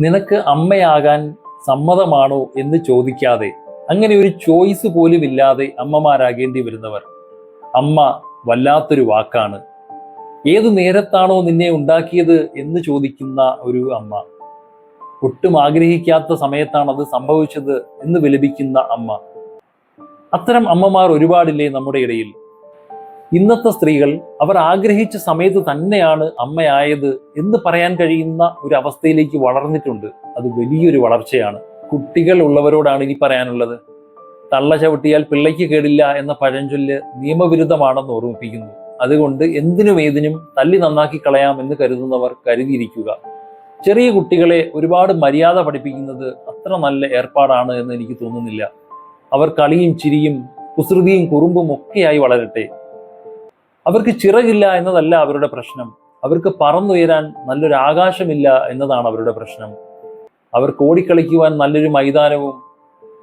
നിനക്ക് അമ്മയാകാൻ സമ്മതമാണോ എന്ന് ചോദിക്കാതെ അങ്ങനെ ഒരു ചോയ്സ് പോലും ഇല്ലാതെ അമ്മമാരാകേണ്ടി വരുന്നവർ. അമ്മ വല്ലാത്തൊരു വാക്കാണ്. ഏത് നേരത്താണോ നിന്നെ ഉണ്ടാക്കിയത് എന്ന് ചോദിക്കുന്ന ഒരു അമ്മ. ഒട്ടും ആഗ്രഹിക്കാത്ത സമയത്താണ് അത് സംഭവിച്ചത് എന്ന് വിലപിക്കുന്ന അമ്മ. അത്തരം അമ്മമാർ ഒരുപാടില്ലേ നമ്മുടെ ഇടയിൽ? ഇന്നത്തെ സ്ത്രീകൾ അവർ ആഗ്രഹിച്ച സമയത്ത് തന്നെയാണ് അമ്മയായത് എന്ന് പറയാൻ കഴിയുന്ന ഒരു അവസ്ഥയിലേക്ക് വളർന്നിട്ടുണ്ട്. അത് വലിയൊരു വളർച്ചയാണ്. കുട്ടികൾ ഉള്ളവരോടാണ് ഇനി പറയാനുള്ളത്. തള്ള ചവിട്ടിയാൽ പിള്ളയ്ക്ക് കേടില്ല എന്ന പഴഞ്ചൊല്ല് നിയമവിരുദ്ധമാണെന്ന് ഓർമ്മിപ്പിക്കുന്നു. അതുകൊണ്ട് എന്തിനും ഏതിനും തല്ലി നന്നാക്കി കളയാം എന്ന് കരുതുന്നവർ കരുതിയിരിക്കുക. ചെറിയ കുട്ടികളെ ഒരുപാട് മര്യാദ പഠിപ്പിക്കുന്നത് അത്ര നല്ല ഏർപ്പാടാണ് എന്ന് എനിക്ക് തോന്നുന്നില്ല. അവർ കളിയും ചിരിയും കുസൃതിയും കുറുമ്പും ഒക്കെയായി വളരട്ടെ. അവർക്ക് ചിറകില്ല എന്നതല്ല അവരുടെ പ്രശ്നം. അവർക്ക് പറന്നുയരാൻ നല്ലൊരു ആകാശമില്ല എന്നതാണ് അവരുടെ പ്രശ്നം. അവർക്ക് ഓടിക്കളിക്കുവാൻ നല്ലൊരു മൈതാനവും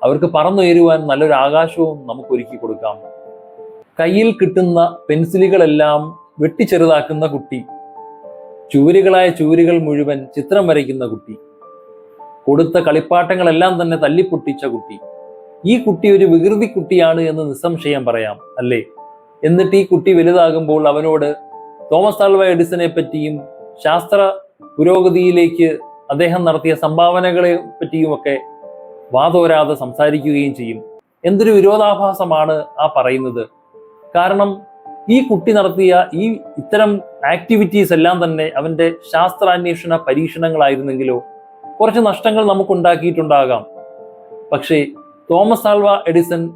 അവർക്ക് പറന്നുയരുവാൻ നല്ലൊരു ആകാശവും നമുക്ക് ഒരുക്കി കൊടുക്കാം. കയ്യിൽ കിട്ടുന്ന പെൻസിലുകളെല്ലാം വെട്ടിച്ചെറുതാക്കുന്ന കുട്ടി ചൂരുകളായ ചുവരുകൾ മുഴുവൻ ചിത്രം വരയ്ക്കുന്ന കുട്ടി കൊടുത്ത കളിപ്പാട്ടങ്ങളെല്ലാം തന്നെ തല്ലിപ്പൊട്ടിച്ച കുട്ടി. ഈ കുട്ടി ഒരു വികൃതി കുട്ടിയാണ് എന്ന് നിസ്സംശയം പറയാം അല്ലേ? എന്നിട്ട് ഈ കുട്ടി വലുതാകുമ്പോൾ അവനോട് തോമസ് ആൽവ എഡിസനെ പറ്റിയും ശാസ്ത്ര പുരോഗതിയിലേക്ക് അദ്ദേഹം നടത്തിയ സംഭാവനകളെ പറ്റിയുമൊക്കെ വാതോരാതെ സംസാരിക്കുകയും ചെയ്യും. എന്തൊരു വിരോധാഭാസമാണ് ആ പറയുന്നത്. കാരണം ഈ കുട്ടി നടത്തിയ ഈ ഇത്തരം ആക്ടിവിറ്റീസ് എല്ലാം തന്നെ അവന്റെ ശാസ്ത്രാന്വേഷണ പരീക്ഷണങ്ങളായിരുന്നെങ്കിലോ കുറച്ച് നഷ്ടങ്ങൾ നമുക്കുണ്ടാക്കിയിട്ടുണ്ടാകാം. പക്ഷേ തോമസ് ആൽവ എഡിസൺ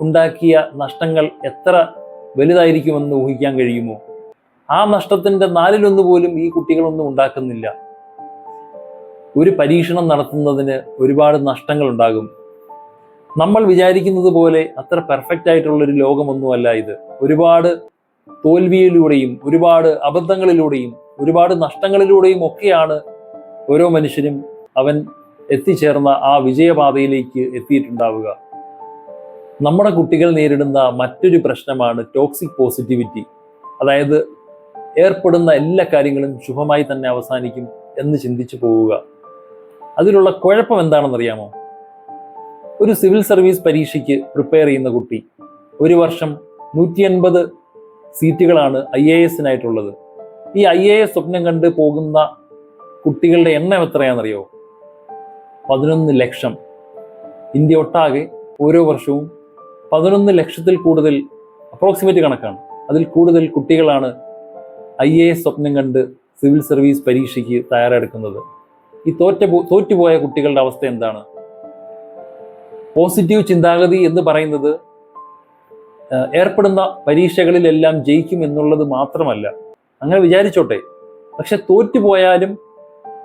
ഉണ്ടാക്കിയ നഷ്ടങ്ങൾ എത്ര വലുതായിരിക്കുമെന്ന് ഊഹിക്കാൻ കഴിയുമോ? ആ നഷ്ടത്തിന്റെ നാലിലൊന്ന് പോലും ഈ കുട്ടികളൊന്നും ഉണ്ടാക്കുന്നില്ല. ഒരു പരീക്ഷണം നടത്തുന്നതിന് ഒരുപാട് നഷ്ടങ്ങൾ ഉണ്ടാകും നമ്മൾ വിചാരിക്കുന്നത് പോലെ അത്ര പെർഫെക്റ്റ് ആയിട്ടുള്ള ഒരു ലോകമൊന്നുമല്ല ഇത്. ഒരുപാട് തോൽവിയിലൂടെയും ഒരുപാട് അബദ്ധങ്ങളിലൂടെയും ഒരുപാട് നഷ്ടങ്ങളിലൂടെയും ഒക്കെയാണ് ഓരോ മനുഷ്യനും അവൻ എത്തിച്ചേർന്ന ആ വിജയപാതയിലേക്ക് എത്തിയിട്ടുണ്ടാവുക. നമ്മുടെ കുട്ടികൾ നേരിടുന്ന മറ്റൊരു പ്രശ്നമാണ് ടോക്സിക് പോസിറ്റിവിറ്റി അതായത് ഏർപ്പെടുന്ന എല്ലാ കാര്യങ്ങളും ശുഭമായി തന്നെ അവസാനിക്കും എന്ന് ചിന്തിച്ചു പോവുക. അതിലുള്ള കുഴപ്പം എന്താണെന്നറിയാമോ? ഒരു സിവിൽ സർവീസ് പരീക്ഷയ്ക്ക് പ്രിപ്പയർ ചെയ്യുന്ന കുട്ടി ഒരു വർഷം നൂറ്റി അൻപത് സീറ്റുകളാണ് ഐ എ എസിനായിട്ടുള്ളത്. ഈ ഐ എ എസ് സ്വപ്നം കണ്ട് പോകുന്ന കുട്ടികളുടെ എണ്ണം എത്രയാണെന്നറിയോ? പതിനൊന്ന് ലക്ഷം. ഇന്ത്യ ഒട്ടാകെ ഓരോ വർഷവും പതിനൊന്ന് ലക്ഷത്തിൽ കൂടുതൽ അപ്രോക്സിമേറ്റ് കണക്കാണ്. അതിൽ കൂടുതൽ കുട്ടികളാണ് ഐ എ എസ് സ്വപ്നം കണ്ട് സിവിൽ സർവീസ് പരീക്ഷയ്ക്ക് തയ്യാറെടുക്കുന്നത്. ഈ തോറ്റ തോറ്റുപോയ കുട്ടികളുടെ അവസ്ഥ എന്താണ്? പോസിറ്റീവ് ചിന്താഗതി എന്ന് പറയുന്നത് ഏർപ്പെടുന്ന പരീക്ഷകളിലെല്ലാം ജയിക്കും എന്നുള്ളത് മാത്രമല്ല. അങ്ങനെ വിചാരിച്ചോട്ടെ. പക്ഷെ തോറ്റുപോയാലും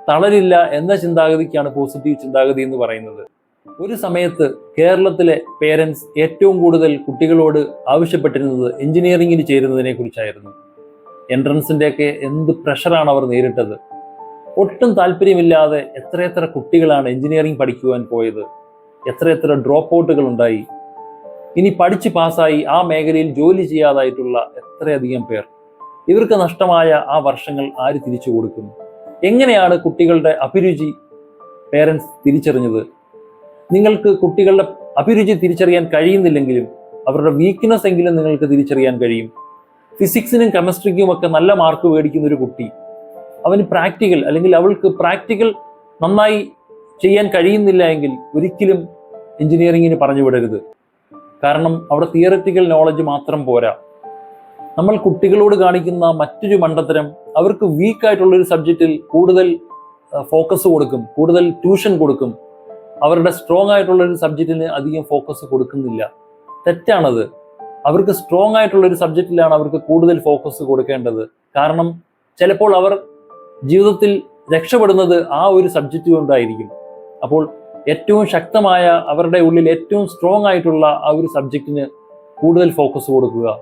തളരില്ല എന്ന ചിന്താഗതിക്കാണ് പോസിറ്റീവ് ചിന്താഗതി എന്ന് പറയുന്നത്. ഒരു സമയത്ത് കേരളത്തിലെ പേരൻസ് ഏറ്റവും കൂടുതൽ കുട്ടികളോട് ആവശ്യപ്പെട്ടിരുന്നത് എഞ്ചിനീയറിംഗിന് ചേരുന്നതിനെ കുറിച്ചായിരുന്നു. എൻട്രൻസിന്റെ ഒക്കെ എന്ത് പ്രഷറാണ് അവർ നേരിട്ടത്. ഒട്ടും താല്പര്യമില്ലാതെ എത്രയെത്ര കുട്ടികളാണ് എഞ്ചിനീയറിംഗ് പഠിക്കുവാൻ പോയത്. എത്രയെത്ര ഡ്രോപ്പ് ഔട്ടുകൾ ഉണ്ടായി. ഇനി പഠിച്ച് പാസ്സായി ആ മേഖലയിൽ ജോലി ചെയ്യാതായിട്ടുള്ള എത്രയധികം പേർ. ഇവർക്ക് നഷ്ടമായ ആ വർഷങ്ങൾ ആര് തിരിച്ചു കൊടുക്കുന്നു എങ്ങനെയാണ് കുട്ടികളുടെ അഭിരുചി? പേരൻസ് തിരിച്ചറിഞ്ഞത്. നിങ്ങൾക്ക് കുട്ടികളുടെ അഭിരുചി തിരിച്ചറിയാൻ കഴിയുന്നില്ലെങ്കിലും അവരുടെ വീക്ക്നെസ് എങ്കിലും നിങ്ങൾക്ക് തിരിച്ചറിയാൻ കഴിയും. ഫിസിക്സിനും കെമിസ്ട്രിക്കും ഒക്കെ നല്ല മാർക്ക് മേടിക്കുന്ന ഒരു കുട്ടി. അവന് പ്രാക്ടിക്കൽ അല്ലെങ്കിൽ അവൾക്ക് പ്രാക്ടിക്കൽ നന്നായി ചെയ്യാൻ കഴിയുന്നില്ല എങ്കിൽ ഒരിക്കലും എഞ്ചിനീയറിങ്ങിന് പറഞ്ഞു വിടരുത്. കാരണം അവിടെ തിയററ്റിക്കൽ നോളജ് മാത്രം പോരാ. നമ്മൾ കുട്ടികളോട് കാണിക്കുന്ന മറ്റൊരു മണ്ടത്തരം അവർക്ക് വീക്ക് ആയിട്ടുള്ള ഒരു സബ്ജക്റ്റിൽ കൂടുതൽ ഫോക്കസ് കൊടുക്കും കൂടുതൽ ട്യൂഷൻ കൊടുക്കും. അവരുടെ സ്ട്രോങ് ആയിട്ടുള്ള ഒരു സബ്ജക്റ്റിന് അധികം ഫോക്കസ് കൊടുക്കുന്നില്ല. തെറ്റാണത്. അവർക്ക് സ്ട്രോങ് ആയിട്ടുള്ള ഒരു സബ്ജക്റ്റിലാണ് അവർക്ക് കൂടുതൽ ഫോക്കസ് കൊടുക്കേണ്ടത്. കാരണം ചിലപ്പോൾ അവർ ജീവിതത്തിൽ രക്ഷപ്പെടുന്നത് ആ ഒരു സബ്ജക്റ്റ് കൊണ്ടായിരിക്കും. അപ്പോൾ ഏറ്റവും ശക്തമായ അവരുടെ ഉള്ളിൽ ഏറ്റവും സ്ട്രോങ് ആയിട്ടുള്ള ആ ഒരു സബ്ജക്റ്റിന് കൂടുതൽ ഫോക്കസ് കൊടുക്കുക.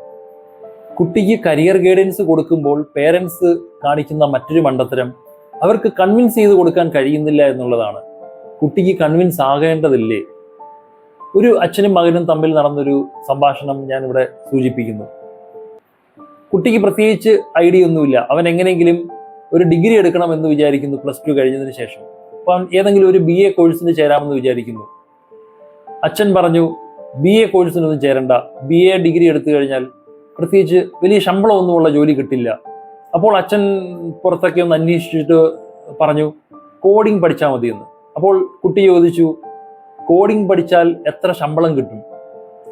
കുട്ടിക്ക് കരിയർ ഗൈഡൻസ് കൊടുക്കുമ്പോൾ പേരൻസ് കാണിക്കുന്ന മറ്റൊരു മണ്ടത്തരം അവർക്ക് കൺവിൻസ് ചെയ്ത് കൊടുക്കാൻ കഴിയുന്നില്ല എന്നുള്ളതാണ്. കുട്ടിക്ക് കൺവിൻസ് ആകേണ്ടതില്ലേ? ഒരു അച്ഛനും മകനും തമ്മിൽ നടന്നൊരു സംഭാഷണം ഞാൻ ഇവിടെ സൂചിപ്പിക്കുന്നു. കുട്ടിക്ക് പ്രത്യേകിച്ച് ഐഡിയ ഒന്നുമില്ല. അവൻ എങ്ങനെയെങ്കിലും ഒരു ഡിഗ്രി എടുക്കണം എന്ന് വിചാരിക്കുന്നു പ്ലസ് ടു കഴിഞ്ഞതിന് ശേഷം. അപ്പം ഏതെങ്കിലും ഒരു ബി എ കോഴ്സിന് ചേരാമെന്ന് വിചാരിക്കുന്നു. അച്ഛൻ പറഞ്ഞു ബി എ കോഴ്സിനൊന്നും ചേരണ്ട. ബി എ ഡിഗ്രി എടുത്തു കഴിഞ്ഞാൽ പ്രത്യേകിച്ച് വലിയ ശമ്പളമൊന്നുമുള്ള ജോലി കിട്ടില്ല. അപ്പോൾ അച്ഛൻ പുറത്തൊക്കെ ഒന്ന് അന്വേഷിച്ചിട്ട് പറഞ്ഞു കോഡിംഗ് പഠിച്ചാൽ മതിയെന്ന്. അപ്പോൾ കുട്ടി ചോദിച്ചു കോഡിംഗ് പഠിച്ചാൽ എത്ര ശമ്പളം കിട്ടും?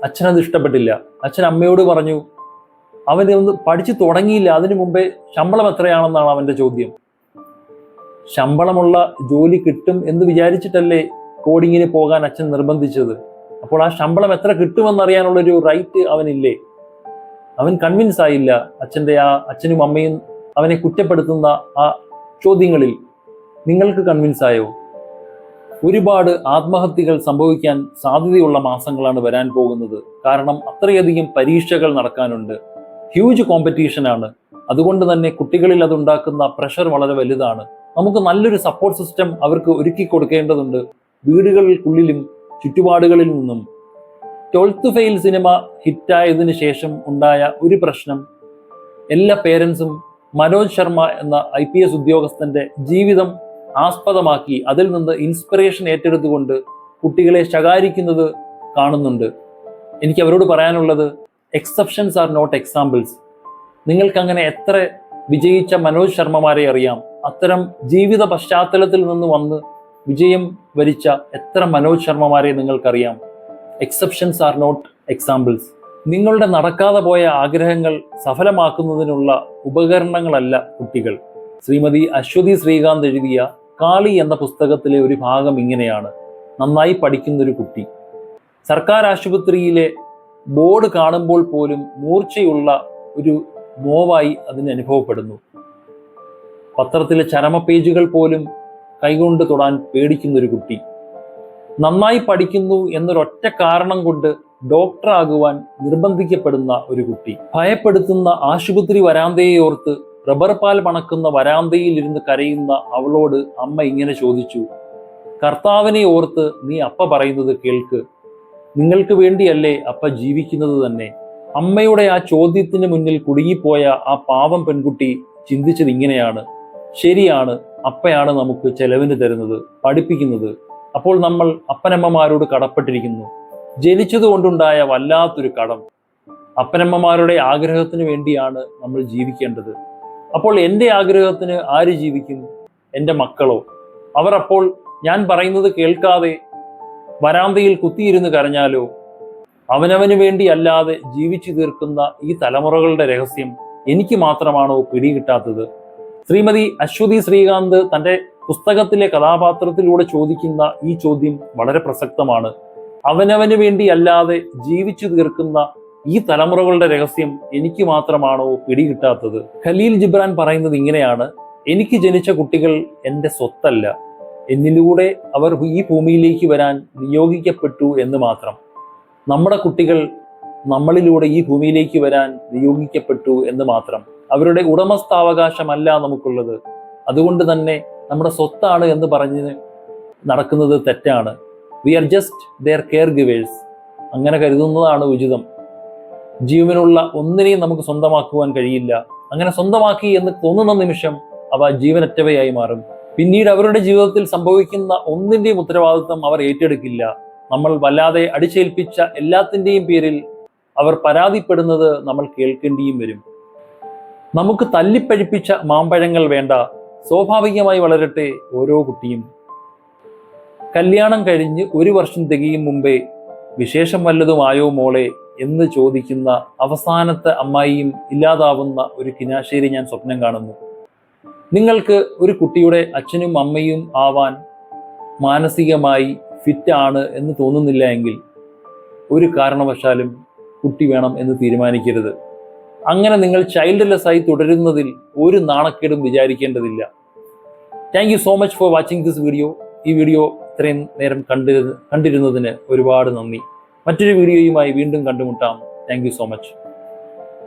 അച്ഛനത് ഇഷ്ടപ്പെട്ടില്ല. അച്ഛൻ അമ്മയോട് പറഞ്ഞു അവൻ ഒന്ന് പഠിച്ചു തുടങ്ങിയില്ല അതിനു മുമ്പേ ശമ്പളം എത്രയാണെന്നാണ് അവന്റെ ചോദ്യം. ശമ്പളമുള്ള ജോലി കിട്ടും എന്ന് വിചാരിച്ചിട്ടല്ലേ കോഡിങ്ങിന് പോകാൻ അച്ഛൻ നിർബന്ധിച്ചത്? അപ്പോൾ ആ ശമ്പളം എത്ര കിട്ടുമെന്നറിയാനുള്ളൊരു റൈറ്റ് അവനില്ലേ? അവൻ കൺവിൻസ് ആയില്ല. അച്ഛന്റെ ആ അച്ഛനും അമ്മയും അവനെ കുറ്റപ്പെടുത്തുന്ന ആ ചോദ്യങ്ങളിൽ. നിങ്ങൾക്ക് കൺവിൻസ് ആയോ? ഒരുപാട് ആത്മഹത്യകൾ സംഭവിക്കാൻ സാധ്യതയുള്ള മാസങ്ങളാണ് വരാൻ പോകുന്നത്. കാരണം അത്രയധികം പരീക്ഷകൾ നടക്കാനുണ്ട്. ഹ്യൂജ് കോമ്പറ്റീഷൻ ആണ്. അതുകൊണ്ട് തന്നെ കുട്ടികളിൽ അതുണ്ടാക്കുന്ന പ്രഷർ വളരെ വലുതാണ്. നമുക്ക് നല്ലൊരു സപ്പോർട്ട് സിസ്റ്റം അവർക്ക് ഒരുക്കി കൊടുക്കേണ്ടതുണ്ട്. വീടുകൾക്കുള്ളിലും ചുറ്റുപാടുകളിൽ നിന്നും. ട്വൽത്ത് ഫെയിൽ സിനിമ ഹിറ്റായതിന് ശേഷം ഉണ്ടായ ഒരു പ്രശ്നം എല്ലാ പേരൻസും മനോജ് ശർമ്മ എന്ന ഐ ഉദ്യോഗസ്ഥന്റെ ജീവിതം ആസ്പദമാക്കി അതിൽ നിന്ന് ഇൻസ്പിറേഷൻ ഏറ്റെടുത്തുകൊണ്ട് കുട്ടികളെ ശകാരിക്കുന്നത് കാണുന്നുണ്ട്. എനിക്ക് അവരോട് പറയാനുള്ളത് എക്സെപ്ഷൻസ് ആർ നോട്ട് എക്സാമ്പിൾസ് നിങ്ങൾക്കങ്ങനെ എത്ര വിജയിച്ച മനോജ് ശർമ്മമാരെ അറിയാം. അത്തരം ജീവിത പശ്ചാത്തലത്തിൽ നിന്ന് വന്ന് വിജയം വരിച്ച എത്ര മനോജ് ശർമ്മമാരെ നിങ്ങൾക്കറിയാം. എക്സെപ്ഷൻസ് ആർ നോട്ട് എക്സാമ്പിൾസ് നിങ്ങളുടെ നടക്കാതെ പോയ ആഗ്രഹങ്ങൾ സഫലമാക്കുന്നതിനുള്ള ഉപകരണങ്ങളല്ല കുട്ടികൾ. ശ്രീമതി അശ്വതി ശ്രീകാന്ത് എഴുതിയ കാളി എന്ന പുസ്തകത്തിലെ ഒരു ഭാഗം ഇങ്ങനെയാണ്. നന്നായി പഠിക്കുന്നൊരു കുട്ടി. സർക്കാർ ആശുപത്രിയിലെ ബോർഡ് കാണുമ്പോൾ പോലും മൂർച്ചയുള്ള ഒരു നോവായി അതിന് അനുഭവപ്പെടുന്നു. പത്രത്തിലെ ചരമ പേജുകൾ പോലും കൈകൊണ്ട് തൊടാൻ പേടിക്കുന്നൊരു കുട്ടി. നന്നായി പഠിക്കുന്നു എന്നൊരൊറ്റ കാരണം കൊണ്ട് ഡോക്ടറാകുവാൻ നിർബന്ധിക്കപ്പെടുന്ന ഒരു കുട്ടി. ഭയപ്പെടുത്തുന്ന ആശുപത്രി വരാന്തയെ ഓർത്ത് റബ്ബർ പാൽ മണക്കുന്ന വരാന്തയിൽ ഇരുന്ന് കരയുന്ന അവളോട് അമ്മ ഇങ്ങനെ ചോദിച്ചു കർത്താവിനെ ഓർത്ത് നീ അപ്പ പറയുന്നത് കേൾക്ക്. നിങ്ങൾക്ക് വേണ്ടിയല്ലേ അപ്പ ജീവിക്കുന്നത് തന്നെ. അമ്മയുടെ ആ ചോദ്യത്തിന് മുന്നിൽ കുടുങ്ങിപ്പോയ ആ പാവം പെൺകുട്ടി ചിന്തിച്ചത് ഇങ്ങനെയാണ് ശരിയാണ് അപ്പയാണ് നമുക്ക് ചെലവിന് തരുന്നത് പഠിപ്പിക്കുന്നത്. അപ്പോൾ നമ്മൾ അപ്പനമ്മമാരോട് കടപ്പെട്ടിരിക്കുന്നു. ജനിച്ചതുകൊണ്ടുണ്ടായ വല്ലാത്തൊരു കടം. അപ്പനമ്മമാരുടെ ആഗ്രഹത്തിന് വേണ്ടിയാണ് നമ്മൾ ജീവിക്കേണ്ടത്. അപ്പോൾ എന്റെ ആഗ്രഹത്തിന് ആര് ജീവിക്കും? എന്റെ മക്കളോ? അവർ അപ്പോൾ ഞാൻ പറയുന്നത് കേൾക്കാതെ വരാന്തയിൽ കുത്തിയിരുന്ന് കരഞ്ഞാലോ? അവനവന് വേണ്ടി അല്ലാതെ ജീവിച്ചു തീർക്കുന്ന ഈ തലമുറകളുടെ രഹസ്യം എനിക്ക് മാത്രമാണോ പിടികിട്ടാത്തത് ശ്രീമതി അശ്വതി ശ്രീകാന്ത് തന്റെ പുസ്തകത്തിലെ കഥാപാത്രത്തിലൂടെ ചോദിക്കുന്ന ഈ ചോദ്യം വളരെ പ്രസക്തമാണ്. അവനവന് വേണ്ടി അല്ലാതെ ജീവിച്ചു തീർക്കുന്ന ഈ തലമുറകളുടെ രഹസ്യം എനിക്ക് മാത്രമാണോ പിടികിട്ടാത്തത്? ഖലീൽ ജിബ്രാൻ പറയുന്നത് ഇങ്ങനെയാണ് എനിക്ക് ജനിച്ച കുട്ടികൾ എന്റെ സ്വത്തല്ല. എന്നിലൂടെ അവർ ഈ ഭൂമിയിലേക്ക് വരാൻ നിയോഗിക്കപ്പെട്ടു എന്ന് മാത്രം. നമ്മുടെ കുട്ടികൾ നമ്മളിലൂടെ ഈ ഭൂമിയിലേക്ക് വരാൻ നിയോഗിക്കപ്പെട്ടു എന്ന് മാത്രം. അവരുടെ ഉടമസ്ഥാവകാശമല്ല നമുക്കുള്ളത്. അതുകൊണ്ട് തന്നെ നമ്മുടെ സ്വത്താണ് എന്ന് പറഞ്ഞ് നടക്കുന്നത് തെറ്റാണ്. We are just their care givers അങ്ങനെ കരുതുന്നതാണ് ഉചിതം. ജീവനുള്ള ഒന്നിനെയും നമുക്ക് സ്വന്തമാക്കുവാൻ കഴിയില്ല. അങ്ങനെ സ്വന്തമാക്കി എന്ന് തോന്നുന്ന നിമിഷം അവ ജീവനറ്റവയായി മാറും. പിന്നീട് അവരുടെ ജീവിതത്തിൽ സംഭവിക്കുന്ന ഒന്നിന്റെയും ഉത്തരവാദിത്വം അവർ ഏറ്റെടുക്കില്ല. നമ്മൾ വല്ലാതെ അടിച്ചേൽപ്പിച്ച എല്ലാത്തിന്റെയും പേരിൽ അവർ പരാതിപ്പെടുന്നത് നമ്മൾ കേൾക്കേണ്ടിയും വരും. നമുക്ക് തല്ലിപ്പഴിപ്പിച്ച മാമ്പഴങ്ങൾ വേണ്ട. സ്വാഭാവികമായി വളരട്ടെ ഓരോ കുട്ടിയും. കല്യാണം കഴിഞ്ഞ് ഒരു വർഷം തികയും മുമ്പേ വിശേഷം വല്ലതുമായോ മോളെ? എന്ന് ചോദിക്കുന്ന അവസാനത്തെ അമ്മായിയും ഇല്ലാതാവുന്ന ഒരു കിനാശേരി ഞാൻ സ്വപ്നം കാണുന്നു. നിങ്ങൾക്ക് ഒരു കുട്ടിയുടെ അച്ഛനും അമ്മയും ആവാൻ മാനസികമായി ഫിറ്റാണ് എന്ന് തോന്നുന്നില്ല എങ്കിൽ ഒരു കാരണവശാലും കുട്ടി വേണം എന്ന് തീരുമാനിക്കരുത്. അങ്ങനെ നിങ്ങൾ ചൈൽഡ്ലെസ് ആയി തുടരുന്നതിൽ ഒരു നാണക്കേടും വിചാരിക്കേണ്ടതില്ല. Thank you so much for watching this video ഈ വീഡിയോ ഇത്രയും നേരം കണ്ടിരുന്ന കണ്ടിരുന്നതിന് ഒരുപാട് നന്ദി. മറ്റൊരു വീഡിയോയുമായി വീണ്ടും കണ്ടുമുട്ടാം. Thank so much